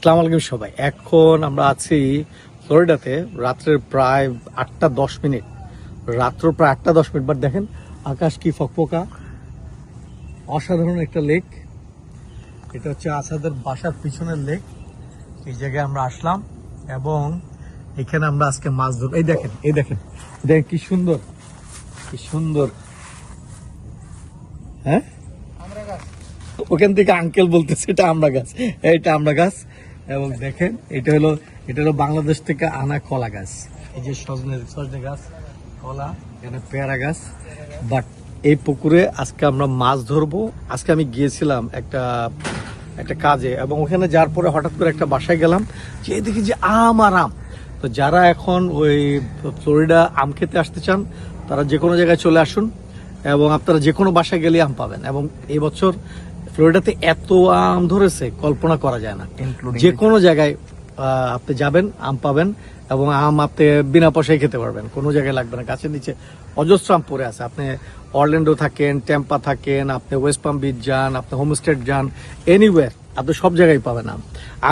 আসসালামু আলাইকুম সবাই। এখন আমরা আছি ফ্লোরিডাতে, রাত্রের প্রায় আটটা দশ মিনিট। রাত্র প্রায় আটটা দশ মিনিট বাট দেখেন আকাশ কি ফকফকা। অসাধারণ একটা লেক এটা হচ্ছে আসাদের বাসার পিছনের লেক এই জায়গায় আমরা আসলাম এবং এখানে আমরা আজকে মাছ ধরব। এই দেখেন এই দেখেন। দেখেন কি সুন্দর কি সুন্দর। হ্যাঁ? ওখান থেকে আঙ্কেল বলতেছে, এটা আমরা গাছ। এটা আমরা গাছ। এবং দেখেন, এটা হলো এটা হলো বাংলাদেশ থেকে আনা কলা গাছ। এই যে সজনে সজনে গাছ, কলা, এখানে পেয়ারা গাছ। বাট এই পুকুরে আজকে আমরা মাছ ধরবো। আজকে আমি গিয়েছিলাম একটা একটা কাজে এবং ওখানে যার পরে হঠাৎ করে একটা বাসায় গেলাম। যে দেখি যে আম আর আম। তো যারা এখন ওই ফ্লোরিডা আম খেতে আসতে চান, তারা যে কোনো জায়গায় চলে আসুন এবং আপনারা যে কোনো বাসায় গেলে আম পাবেন। এবং এই বছর ফ্লোরিডাতে এত আম ধরেছে কল্পনা করা যায় না। যে কোনো জায়গায় আপনি যাবেন আম পাবেন এবং আম আপনি বিনা পয়সায় খেতে পারবেন। কোনো জায়গায় লাগবে না। গাছের নিচে অজস্র আম পড়ে আছে। আপনি অরল্যান্ডো থাকেন টেম্পা থাকেন আপনি ওয়েস্ট পাম বিচ যান আপনি হোমস্টেড যান এনিওয়ার আপনি সব জায়গায় পাবেন আম।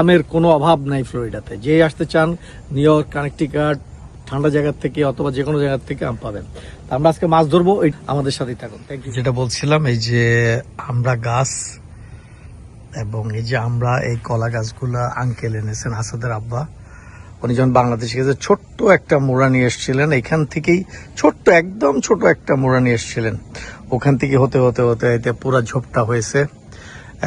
আমের কোনো অভাব নাই ফ্লোরিডাতে। যে আসতে চান নিউ ইয়র্ক কানেকটিকাট ঠান্ডা জায়গার থেকে অথবা যে কোনো জায়গার থেকে আম পাবেন। আমরা আজকে মাছ ধরবো আমাদের সাথেই থাকুন। থ্যাংক ইউ যেটা বলছিলাম, এই যে আমরা গাছ এবং এই যে আমরা এই কলা গাছগুলা আঙ্কেল এনেছেন আসাদের আব্বা, উনি যখন বাংলাদেশে গেছে ছোট্ট একটা মোড়া নিয়ে এসেছিলেন, এখান থেকেই ছোট্ট, একদম ছোট একটা মোড়া নিয়ে এসেছিলেন। ওখান থেকে হতে হতে হতে, এতে পুরা ঝোপটা হয়েছে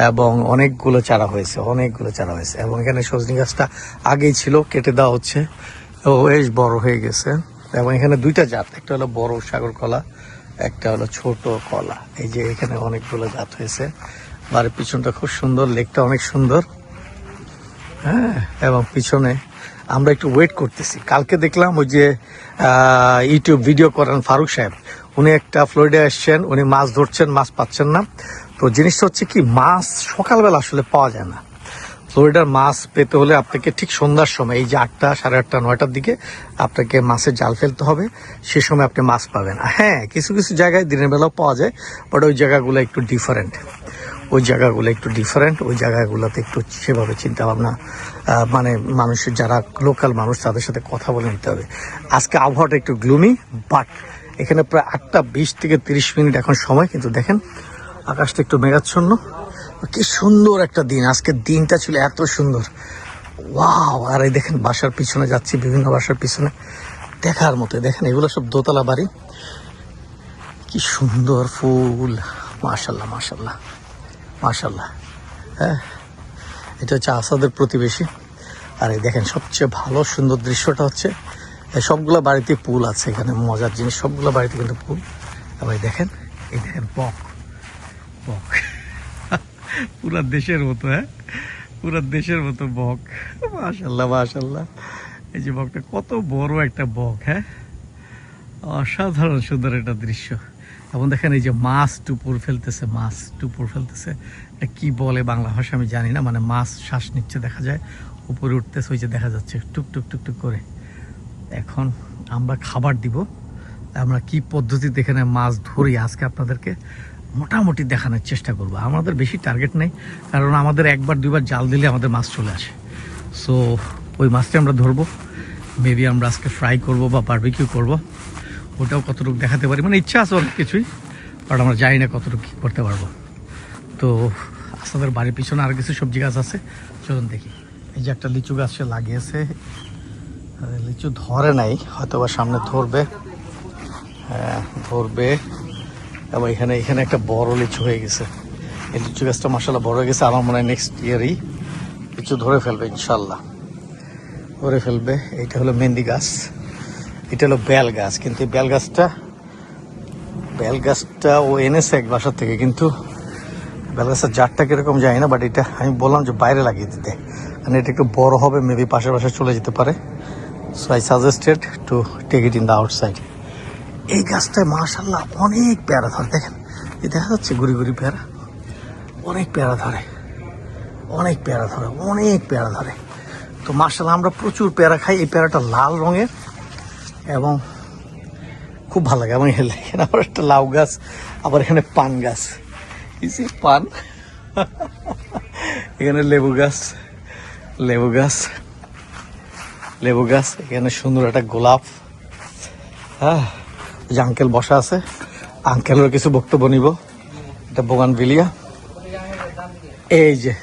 এবং অনেকগুলো চারা হয়েছে, অনেকগুলো চারা হয়েছে এবং এখানে সজনি গাছটা আগেই ছিল, কেটে দেওয়া হচ্ছে। ও, বেশ বড় হয়ে গেছে। এবং এখানে দুইটা জাত, একটা হলো বড় সাগর কলা, একটা হলো ছোট কলা। এই যে এখানে অনেকগুলো জাত হয়েছে। বাড়ির পিছনটা খুব সুন্দর, লেকটা অনেক সুন্দর। হ্যাঁ এবং পিছনে আমরা একটু ওয়েট করতেছি। কালকে দেখলাম ওই যে ইউটিউব ভিডিও করেন ফারুক সাহেব। উনি একটা ফ্লোরিডা এসছেন, উনি মাছ ধরছেন, মাছ পাচ্ছেন না। তো জিনিসটা হচ্ছে কি, মাছ সকালবেলা আসলে পাওয়া যায় না। ফ্লোরিডার মাছ পেতে হলে আপনাকে ঠিক সন্ধ্যার সময়, এই যে আটটা, সাড়ে আটটা, নয়টার দিকে আপনাকে মাছের জাল ফেলতে হবে। সে সময় আপনি মাছ পাবেন। হ্যাঁ কিছু কিছু জায়গায় দিনের বেলাও পাওয়া যায় বাট ওই জায়গাগুলো একটু ডিফারেন্ট ওই জায়গাগুলো একটু ডিফারেন্ট ওই জায়গাগুলোতে একটু সেভাবে চিন্তা ভাবনা মানে মানুষের যারা লোকাল মানুষ, তাদের সাথে কথা বলে নিতে হবে। আজকে আবহাওয়াটা একটু গ্লুমি বাট এখানে প্রায় আটটা বিশ থেকে তিরিশ মিনিট এখন সময়, কিন্তু দেখেন, আকাশটা একটু মেঘাচ্ছন্ন। কি সুন্দর একটা দিন। আজকের দিনটা ছিল এত সুন্দর। ওয়াও, আর এই দেখেন, বাসার পিছনে যাচ্ছি, বিভিন্ন বাসার পিছনে। দেখার মতো, দেখেন, এগুলো সব দোতলা বাড়ি। কি সুন্দর ফুল। মাশাল্লাহ মাশাল্লাহ মাশাল্লাহ হ্যাঁ এটা হচ্ছে আসাদের প্রতিবেশী। আর এই দেখেন, সবচেয়ে ভালো, সুন্দর দৃশ্যটা হচ্ছে সবগুলো বাড়িতে পুল আছে এখানে, মজার জিনিস। সবগুলো বাড়িতে কিন্তু পুল আবার দেখেন, এই দেখেন, বক বক। পুরা দেশের মতো হ্যাঁ? পুরা দেশের মতো বক। মাশাল্লাহ মাশাল্লাহ এই যে বকটা, কত বড় একটা বক হ্যাঁ? অসাধারণ সুন্দর একটা দৃশ্য। এবং দেখেন এই যে মাছ টুপুর ফেলতেছে, মাছ টুপুর ফেলতেছে। এটা কি বলে বাংলা ভাষা আমি জানি না মানে মাছ শ্বাস নিচ্ছে দেখা যায়, উপরে উঠতেছে, ওই যে দেখা যাচ্ছে, টুক টুক টুক টুক করে। এখন আমরা খাবার দিব, আমরা কি পদ্ধতিতে এখানে মাছ ধরি আজকে আপনাদেরকে? মোটামুটি দেখানোর চেষ্টা করব। আমাদের বেশি টার্গেট নেই, কারণ আমাদের একবার, দুইবার জাল দিলে আমাদের মাছ চলে আসে। সো ওই মাছটা আমরা ধরবো। মেবি আমরা আজকে ফ্রাই করব বা বারবিকিউ করব। ওটাও কতটুকু দেখাতে পারি? মানে ইচ্ছা আছে অনেক কিছুই বাট আমরা জানি না কতটুকু কী করতে পারব। তো আপনাদের বাড়ির পিছনে আর কিছু সবজি গাছ আছে। চলুন দেখি। এই যে একটা লিচু গাছ সে লাগিয়েছে। লিচু ধরে নাই হয়তো বা সামনে ধরবে। হ্যাঁ ধরবে। এবং এখানে এখানে একটা বড় লিচু হয়ে গেছে। এই লিচু গাছটা মাসাল্লাহ বড় হয়ে গেছে আমার মনে হয় নেক্সট ইয়ারই লিচু ধরে ফেলবে ইনশাল্লাহ ধরে ফেলবে, এইটা হলো মেহেন্দি গাছ। এটা হলো বেল গাছ, কিন্তু বেল গাছটা বেল গাছটা ও এনেছে এক বাসার থেকে, কিন্তু বেল গাছের জাতটা কীরকম যায় না বাট এটা আমি বললাম যে বাইরে লাগিয়ে দিতে। কারণ এটা একটু বড় হবে মেবি পাশে পাশে চলে যেতে পারে। So I suggested to take it in the outside এই গাছটায় মাশাল্লাহ অনেক পেয়ারা ধরে, দেখেন। এই দেখা যাচ্ছে গুড়ি গুড়ি পেয়ারা? অনেক পেয়ারা ধরে। অনেক পেয়ারা ধরে, অনেক পেয়ারা ধরে। তো মাশাল্লাহ আমরা প্রচুর পেয়ারা খাই। এই পেয়ারাটা লাল রঙের এবং খুব ভালো লাগে। আমার এখানে আবার একটা লাউ গাছ, আবার এখানে পান গাছ। ইসি পান, এখানে লেবু গাছ লেবু গাছ লেবু গাছ, এখানে সুন্দর একটা গোলাপ। হ্যাঁ। যে আঙ্কেল বসা আছে আঙ্কেলের কিছু বক্তব্য নিব। এটা বোগান বিলিয়া। এই যে।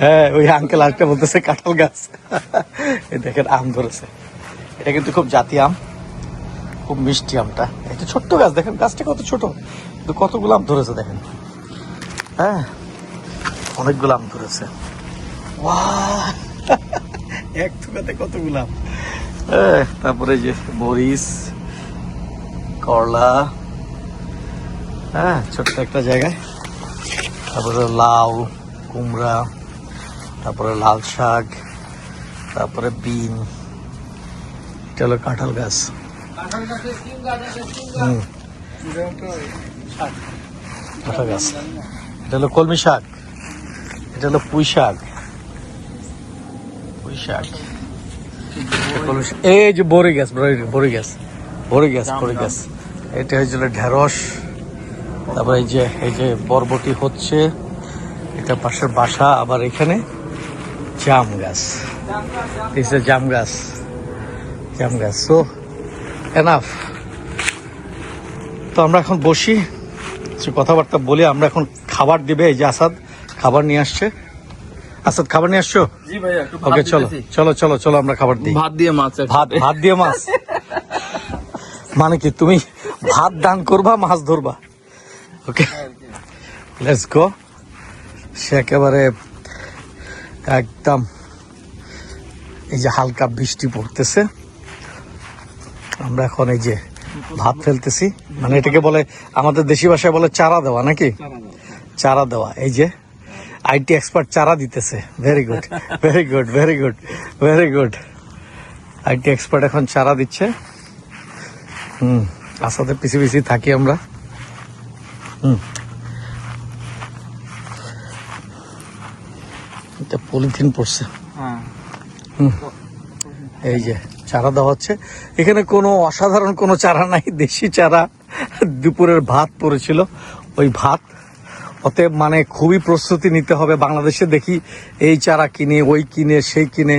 হ্যাঁ ওই আঙ্কেল আরেকটা বলতেছে, কাঁঠাল গাছ। দেখেন, আম ধরেছে। এটা কিন্তু খুব জাতি আম, খুব মিষ্টি আমটা। একটা ছোট্ট গাছ, দেখেন, গাছটা কত ছোট। কিন্তু কতগুলো আম ধরেছে, দেখেন। হ্যাঁ অনেকগুলো আম ধরেছে। বাহ! এক থুকাতে কতগুলো আম। তারপরে যে মরিচ করলা হ্যাঁ ছোট্ট একটা জায়গায়। তারপরে লাউ, কুমড়া, তারপরে লাল শাক, তারপরে বিন। এটা হলো কাঁঠাল গাছ। হুম। কাঁঠাল গাছ। এটা হলো কলমি শাক। এটা হলো পুঁই শাক। পুঁই শাক। এই যে বড়ি গাছ বড়ি গাছ বড়ি গাছ বড়ি গাছ। এটা হয়েছিল ঢেঁড়স তারপরে এই যে এই যে বরবটি হচ্ছে এটা পাশের বাসা আবার এখানে জাম গাছ। দিস জাম গাছ জাম গাছ। সো এনাফ তো আমরা এখন বসি কিছু কথাবার্তা বলি আমরা এখন খাবার দিবে এই যে আসাদ খাবার নিয়ে আসছে। আসাদ খাবার নিয়ে আসছো? জি ভাইয়া ওকে চলো চলো চলো চলো আমরা খাবার দিই। ভাত দিয়ে মাছ ভাত ভাত দিয়ে মাছ? মানে কি তুমি ভাত দান করবা মাছ ধরবা? ওকে লেটস গো সে একেবারে একদম এই যে হালকা বৃষ্টি পড়তেছে। আমরা এখন এই যে ভাত ফেলতেছি। মানে এটাকে বলে আমাদের দেশি ভাষায় বলে চারা দেওয়া নাকি? চারা দেওয়া এই যে। আইটি এক্সপার্ট চারা দিতেছে। Very good very good very good very good IT expert এখন চারা দিচ্ছে। হুম আসাদের পিছিয়ে পিছিয়ে থাকি আমরা। হুম। এটা পলিথিন পড়ছে। হ্যাঁ। এই যে চারা দেওয়া হচ্ছে। এখানে কোনো অসাধারণ কোনো চারা নাই। দেশি চারা। দুপুরের ভাত পড়েছিল। ওই ভাত অতএব মানে খুবই প্রস্তুতি নিতে হবে। বাংলাদেশে দেখি এই চারা কিনে ওই কিনে সেই কিনে।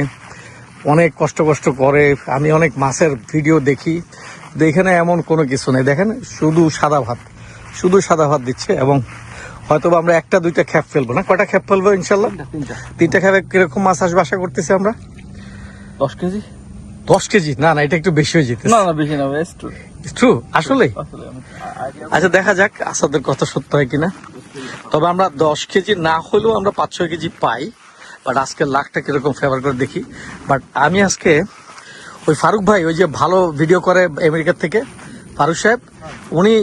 অনেক কষ্ট কষ্ট করে। আমি অনেক মাছের ভিডিও দেখি। এখানে এমন কোনো কিছু নেই। দেখেন শুধু সাদা ভাত। শুধু সাদা ভাত দিচ্ছে এবং হয়তো আমরা একটা দুইটা খ্যাপ ফেলব না? কয়টা খ্যাপ ফেলব ইনশাল্লাহ? তিনটা খ্যাপে কীরকম মাছ আসবে আশা করতেছি আমরা? দশ কেজি? দশ কেজি? না না এটা একটু বেশি হয়ে যেতে না না বেশি না ট্রু আসলে আচ্ছা দেখা যাক আসাদের কথা সত্য হয় কিনা। তবে আমরা দশ কেজি না হলেও আমরা পাঁচ ছয় কেজি পাই বাট আজকে লাখটা কীরকম ফেভার করে দেখি। বাট আমি আজকে ওই ফারুক ভাই, ওই যে ভালো ভিডিও করে আমেরিকার থেকে, ফারুক সাহেব, উনি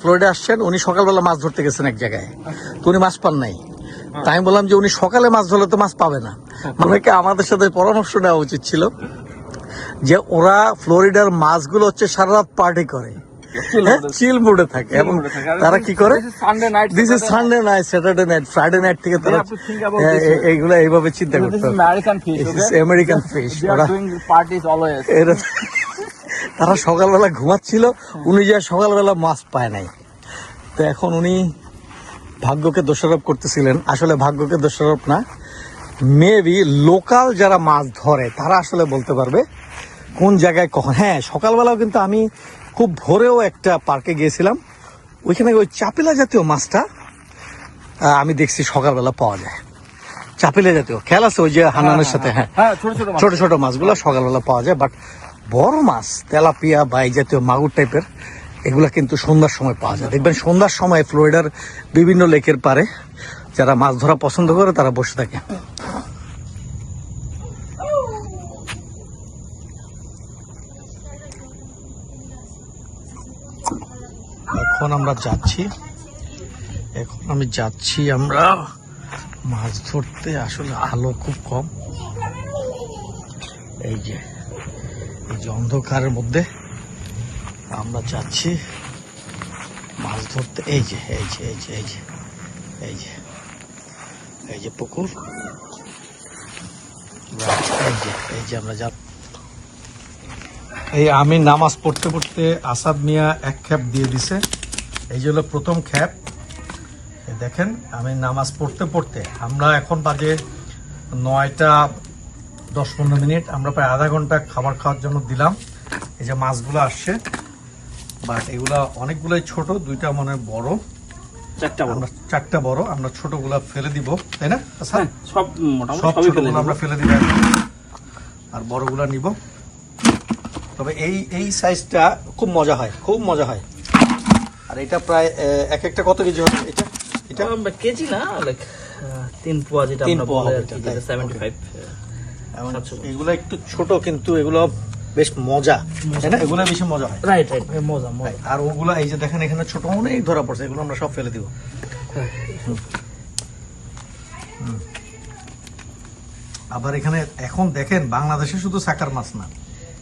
ফ্লোরিডা আসছেন, উনি সকালবেলা মাছ ধরতে গেছেন এক জায়গায়। তো উনি মাছ পান নাই। তাই আমি বললাম যে উনি সকালে মাছ ধরলে তো মাছ পাবে না। মানে কি আমাদের সাথে পরামর্শ নেওয়া উচিত ছিল যে ওরা ফ্লোরিডার মাছগুলো হচ্ছে সারা রাত পার্টি করে। চিল মুডে থাকে। এবং এ থাকে। আর তারা কি করে? This is Sunday night Saturday night Friday night থেকে তারা. এইগুলা এইভাবে চিন্তা করতে? আমেরিকান ফিশ তারা সকালবেলা ঘুমাচ্ছিল উনি যা সকালবেলা মাছ পায় নাই। তো এখন উনি ভাগ্যকে দোষারোপ করতেছিলেন। আসলে ভাগ্যকে দোষারোপ না মেবি লোকাল যারা মাছ ধরে তারা আসলে বলতে পারবে কোন জায়গায় কখন। হ্যাঁ সকালবেলাও কিন্তু আমি খুব ভোরেও একটা পার্কে গিয়েছিলাম। ওইখানে ওই চাপিলা জাতীয় মাছটা আমি দেখছি সকালবেলা পাওয়া যায়। চাপিলা জাতীয় খেয়াল আছে ওই যে হানানের সাথে? হ্যাঁ। হ্যাঁ। ছোট ছোট মাছ। ছোট ছোট মাছগুলো সকালবেলা পাওয়া যায় বাট বড় মাছ তেলাপিয়া বা এই জাতীয় মাগুর টাইপের এগুলো কিন্তু সন্ধ্যার সময় পাওয়া যায়। দেখবেন সন্ধ্যার সময় ফ্লোরিডার বিভিন্ন লেকের পারে যারা মাছ ধরা পছন্দ করে তারা বসে থাকে। আমরা যাচ্ছি। এখন আমি যাচ্ছি আমরা মাছ ধরতে, আসলে আলো খুব কম। এই যে এই যে অন্ধকারের মধ্যে আমরা যাচ্ছি মাছ ধরতে। এই যে এই যে এই যে এই যে এই যে এই যে পুকুর। এই যে এই যে আমরা যা এই আমি নামাজ পড়তে পড়তে আসাদ মিয়া এক খ্যাপ দিয়ে দিছে। এই যে হলো প্রথম খ্যাপ। দেখেন আমি নামাজ পড়তে পড়তে আমরা এখন বাজে নয়টা দশ পনেরো মিনিট আমরা প্রায় আধা ঘণ্টা খাবার খাওয়ার জন্য দিলাম। এই যে মাছগুলো আসছে বাট এগুলা অনেকগুলাই ছোট দুইটা মনে বড়। চারটা বড়। আমরা চারটা বড় আমরা ছোটগুলা ফেলে দিব তাই না? আচ্ছা। হ্যাঁ, সব মোটামুটি সব ফেলে ছোটগুলো আমরা ফেলে দিব। আর বড়গুলা নিব। তবে এই এই সাইজটা খুব মজা হয় খুব মজা হয়। আর এটা প্রায় এক একটা কত কেজি হবে এটা? এটা? এটা কেজি না লাইক তিন পোয়া যেটা আমরা বলে আর কি এটা, যেটা তাই, সেভেন্টি ফাইভ এমন সাতশো। এগুলো একটু ছোট কিন্তু এগুলো বেশ মজা তাই না? এগুলো বেশি মজা হয়। রাইট রাইট মজা মজা। আর ওগুলো এই যে দেখেন এখানে ছোট অনেক ধরা পড়ছে এগুলো আমরা সব ফেলে দিব। আবার এখানে এখন দেখেন বাংলাদেশে শুধু সাকার মাছ না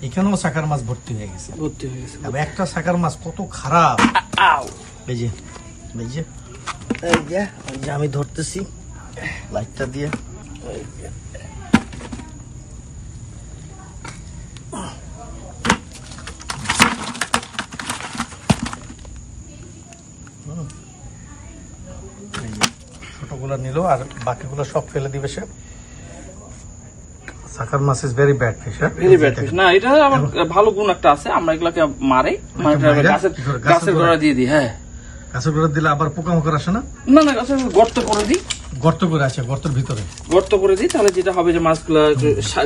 এখানেও সাকার মাছ ভর্তি হয়ে গেছে। ভর্তি হয়ে গেছে। একটা সাকার মাছ কত খারাপ। আমি ধরতেছি। লাইটটা দিয়ে। ছোটগুলো নিল আর বাকিগুলো সব ফেলে দিবে সে। Sucker much is very bad fish very bad fish না এটা আমার ভালো গুণ একটা আছে। আমরা এগুলাকে মারে। মানে আচ্ছা? গাছের গোড়া দিয়ে দিই হ্যাঁ। গাছের গোড়া দিলে আবার পোকামাকড় আসে না? না না গাছের গর্ত করে দিই। গর্ত করে আছে গর্তের ভিতরে। গর্ত করে দিই তাহলে যেটা হবে যে মাছগুলো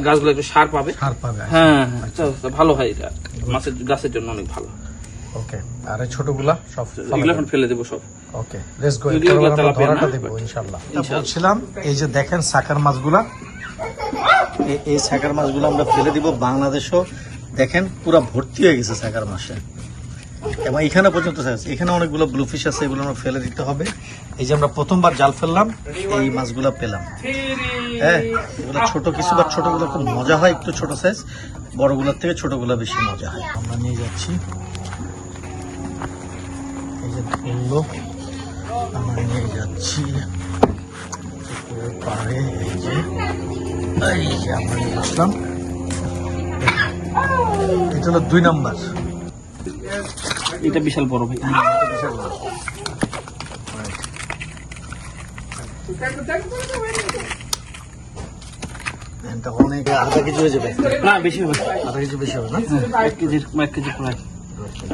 গাছগুলো একটু সার পাবে। সার পাবে হ্যাঁ হ্যাঁ তো- তো ভালো হয় এটা। মাছের গাছের জন্য অনেক ভালো। ওকে আর এই ছোটগুলা সব এগুলো এখন ফেলে দেবো সব। ওকে লেটস গো এগুলো ধরাটা দেব ইনশাআল্লাহ। ইনশাআল্লাহ। বলছিলাম এই যে দেখেন সাকার মাছগুলা এই- সাকার মাছগুলো আমরা ফেলে দিব বাংলাদেশও। দেখেন, পুরো ভর্তি হয়ে গেছে সাকার মাছে। এবং এখানে পর্যন্ত এখানে অনেকগুলো ব্লুফিশ আছে, এগুলো আমরা ফেলে দিতে হবে। এই যে আমরা প্রথমবার জাল ফেললাম, এই মাছগুলো পেলাম। হ্যাঁ এগুলো ছোট কিছু বা ছোটগুলো খুব মজা হয়, একটু ছোট সাইজ বড়গুলোর থেকে ছোটগুলো বেশি মজা হয়। আমরা নিয়ে যাচ্ছি। এই যে ধরলো আমরা নিয়ে যাচ্ছি। এই যে। এই যে আমরা আসলাম এটা হলো দুই নাম্বার। এটা বিশাল বড় ভাই। এটা অনেক আধা কেজি হয়ে যাবে। না বেশি হবে। আধা কেজি বেশি হবে না? এক কেজির এক কেজি প্রায়।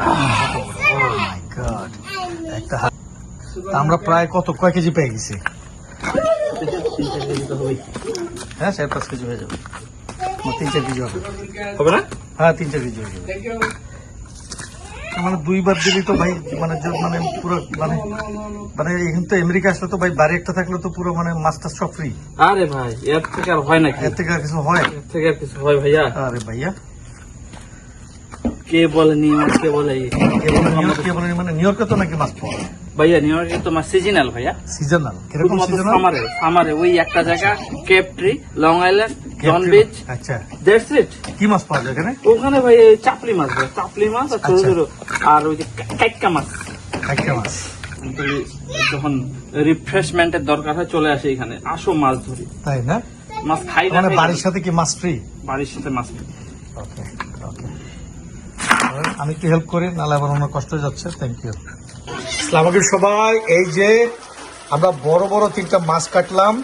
Oh একটা হাত- তা আমরা প্রায় কত কয় কেজি পেয়ে গেছি? হ্যাঁ চার পাঁচ কেজি হয়ে যাবে। তিন চার কেজি হবে। হবে না? হ্যাঁ তিন চার কেজি হয়ে যাবে মানে দুইবার দিলি তো ভাই মানে মানে পুরো মানে মানে এখান তো আমেরিকা আসলে তো ভাই বাড়ি একটা থাকলে তো পুরো মানে মাছটা সব ফ্রি আরে ভাই এর থেকে আর হয় নাকি? এর থেকে আর কিছু হয়? এর থেকে আর কিছু হয় ভাইয়া? আরে ভাইয়া। কে বলে নিউ ইয়র্ক কে বলে কে বলে নিউ ইয়র্ক কে বলে মানে নিউ ইয়র্কে তো নাকি মাছ পাওয়া ভাইয়া নিউ ইয়র্কে তো মাছ সিজনাল ভাইয়া। সিজনাল কীরকম সিজনাল সামারে সামারে ওই একটা জায়গা Cape Tree Long Island Jones Beach আচ্ছা। দ্যাটস ইট কি মাছ পাওয়া যায় এখানে? ওখানে ভাই চাপলি মাছ ভাই। চাপলি মাছ আর ছোট আচ্ছা। ছোট আর ওই যে কাইকা মাছ। একটা মাছ। যখন রিফ্রেশমেন্টের দরকার হয় চলে আসে এখানে। আসো মাছ ধরি। তাই না? মাছ খাই না মানে বাড়ির সাথে কি মাছ ফ্রি বাড়ির সাথে মাছ। ওকে ওকে আমি একটু হেল্প করি নাহলে আবার অন্য কষ্ট যাচ্ছে। থ্যাংক ইউ আমাকে সবাই, এই যে আমরা বড় বড় তিনটা মাছ কাটলাম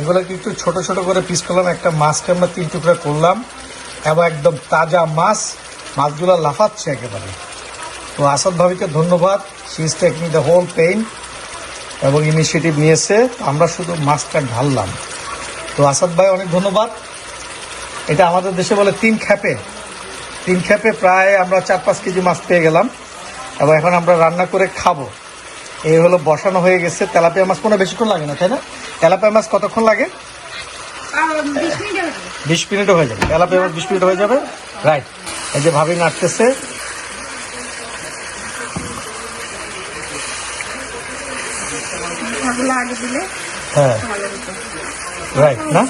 এগুলোকে একটু ছোট ছোট করে পিস করলাম, একটা মাছকে আমরা তিন টুকরা করলাম, এবং একদম তাজা মাছ, মাছগুলো লাফাচ্ছে একেবারে। তো আসাদ ভাবিকে ধন্যবাদ she is taking the whole pain এবং ইনিশিয়েটিভ নিয়েছে আমরা শুধু মাছটা ঢাললাম। তো আসাদ ভাই, অনেক ধন্যবাদ। এটা আমাদের দেশে বলে তিন খ্যাপে তিন খ্যাপে প্রায় আমরা চার পাঁচ কেজি মাছ পেয়ে গেলাম। এবং এখন আমরা রান্না করে খাব। এই হলো বসানো হয়ে গেছে। তেলাপিয়া মাছ কোনো বেশিক্ষণ লাগে না তাই না? তেলাপিয়া মাছ কতক্ষণ লাগে? বিশ মিনিটে হয়ে যাবে। তেলাপিয়া মাছ বিশ মিনিট হয়ে যাবে? রাইট এই যে ভাবি নাড়তেছে। হ্যাঁ। রাইট না?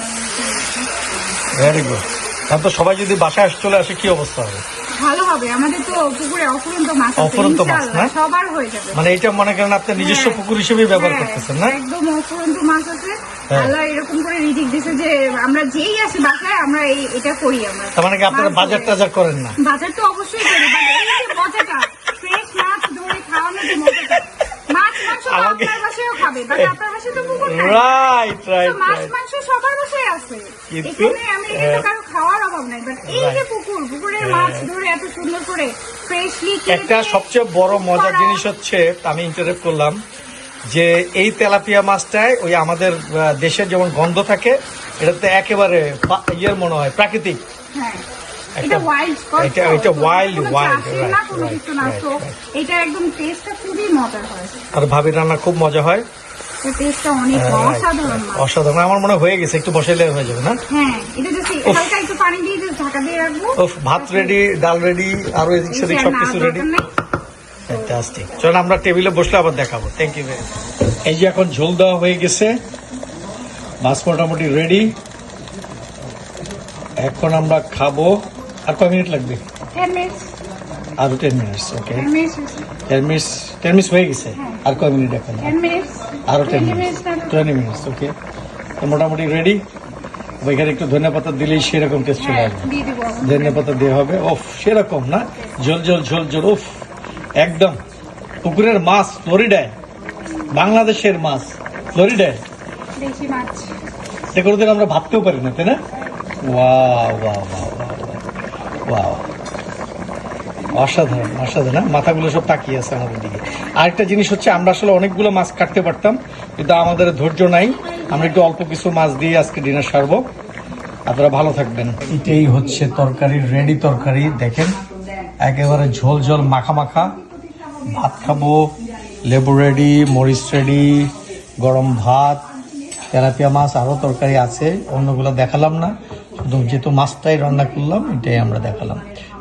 ভেরি গুড এখন তো সবাই যদি বাসায় চলে আসে কি অবস্থা হবে? ভালো হবে। আমাদের তো পুকুরে অফুরন্ত মাছ আছে অফুরন্ত মাছ, না? সবার হয়ে যাবে। মানে এটা মনে করেন আপনি নিজস্ব হ্যাঁ। পুকুর হিসেবে ব্যবহার হ্যাঁ, করতেছেন না? একদম অফুরন্ত মাছ আছে। হ্যাঁ। আল্লাহ এরকম করে রিজিক দিছে যে আমরা যেই আসি বাসায় আমরা এই এটা করি আমরা। তার মানে কি আপনারা বাজার টাজার করেন না? বাজার তো অবশ্যই করি but এই যে মজাটা ফ্রেশ মাছ ধরে খাওয়ানোর যে মজাটা আমাকে খাবে আপনার বাসায় তো পুকুর রাইট রাইট মাছ মাংস সবার বাসায় আছে। কিন্তু, এখানে আমি হ্যাঁ। কারও খাওয়ার অভাব নাই বাট এই যে পুকুর পুকুরের হ্যাঁ। মাছ ধরে এত সুন্দর করে ফ্রেশলি একটা সবচেয়ে বড় মজার জিনিস হচ্ছে আমি ইন্টারেক্ট করলাম যে এই তেলাপিয়া মাছটায় ওই আমাদের দেশের যেমন গন্ধ থাকে এটাতে একেবারে ইয়ের মনে হয় প্রাকৃতিক। হ্যাঁ। এটা ওয়াইল্ড এটা- এটা wild, wild, না কোনো কিছু না তো এটা একদম টেস্টটা খুবই মজার হয়। আর ভাবির রান্না খুব মজা হয়। টেস্টটা অনেক হ্যাঁ, অসাধারণ অসাধারণ। আমার মনে হয়ে গেছে একটু বসাইলে হয়ে যাবে না? হ্যাঁ এটা জাস্ট উফ। হালকা একটু পানি দিয়ে just ঢাকা দিয়ে রাখব। ভাত রেডি ডাল রেডি আরও এদিক সেদিক সবকিছু না, রেডি। ফ্যান্টাস্টিক চলো আমরা টেবিলে বসলে আবার দেখাবো। থ্যাংক ইউ এই যে এখন ঝোল দেওয়া হয়ে গেছে মাছ মোটামুটি রেডি এখন আমরা খাব আর কয় মিনিট লাগবে? 10 minutes, আরও টেন মিনিটস ওকে 10 minutes হয়েছে। টেন মিনিটস টেন মিনিটস হয়ে গেছে? আর কয় মিনিট এখন? 10 minutes, আরও ten 20 minutes twenty minutes okay তো মোটামুটি রেডি ওইখানে একটু ধনিয়া পাতা দিলেই সেরকম টেস্ট চলে হ্যাঁ, আসবে। ধনিয়া পাতা দেওয়া হবে। ওফ সেরকম না? ঝোল ঝোল ঝোল ঝোল উফ একদম। পুকুরের মাছ ফ্লোরিডায়। বাংলাদেশের মাছ ফ্লোরিডায়। এটা কোনোদিন আমরা ভাবতেও পারি না তাই না? ওয়াও ওয়াও ওয়াও ওয়াও অসাধারণ অসাধারণ হ্যাঁ? মাথাগুলো সব তাকিয়ে আছে আমাদের দিকে। আরেকটা জিনিস হচ্ছে, আমরা আসলে অনেকগুলো মাছ কাটতে পারতাম, কিন্তু আমাদের ধৈর্য নাই। আমরা একটু অল্প কিছু মাছ দিয়ে আজকে ডিনার সারবো। আপনারা ভালো থাকবেন। এটাই হচ্ছে তরকারি রেডি তরকারি, দেখেন। একেবারে ঝোল ঝোল, মাখা মাখা। ভাত খাব, লেবু রেডি, মরিচ রেডি, গরম ভাত, তেলাপিয়া মাছ আরও তরকারি আছে। অন্যগুলো দেখালাম না। যেহেতু মাছটাই রান্না করলাম, এটাই আমরা দেখালাম।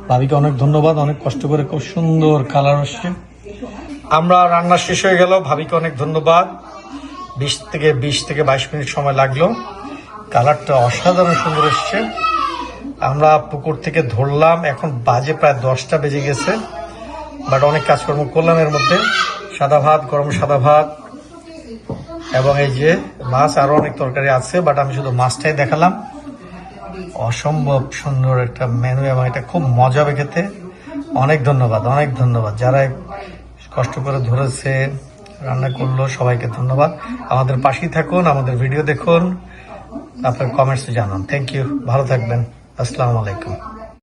ভাবিকে অনেক ধন্যবাদ, অনেক কষ্ট করে খুব সুন্দর কালার আসছে। আমরা রান্না শেষ হয়ে গেল, ভাবিকে অনেক ধন্যবাদ। বিশ থেকে বিশ থেকে বাইশ মিনিট সময় লাগল। কালারটা অসাধারণ সুন্দর এসছে। আমরা পুকুর থেকে ধরলাম, এখন বাজে প্রায় দশটা বেজে গেছে। বাট অনেক কাজকর্ম করলাম এর মধ্যে। সাদা ভাত, গরম সাদা ভাত, এবং এই যে মাছ আরও অনেক তরকারি আছে, বাট আমি শুধু মাছটাই দেখালাম। অসম্ভব সুন্দর একটা মেনু এবং এটা খুব মজা হবে খেতে। অনেক ধন্যবাদ অনেক ধন্যবাদ। যারা কষ্ট করে ধরেছে, রান্না করল, সবাইকে ধন্যবাদ। আমাদের পাশেই থাকুন, আমাদের ভিডিও দেখুন আপনার কমেন্টস জানান। থ্যাংক ইউ ভালো থাকবেন। আসসালামু আলাইকুম।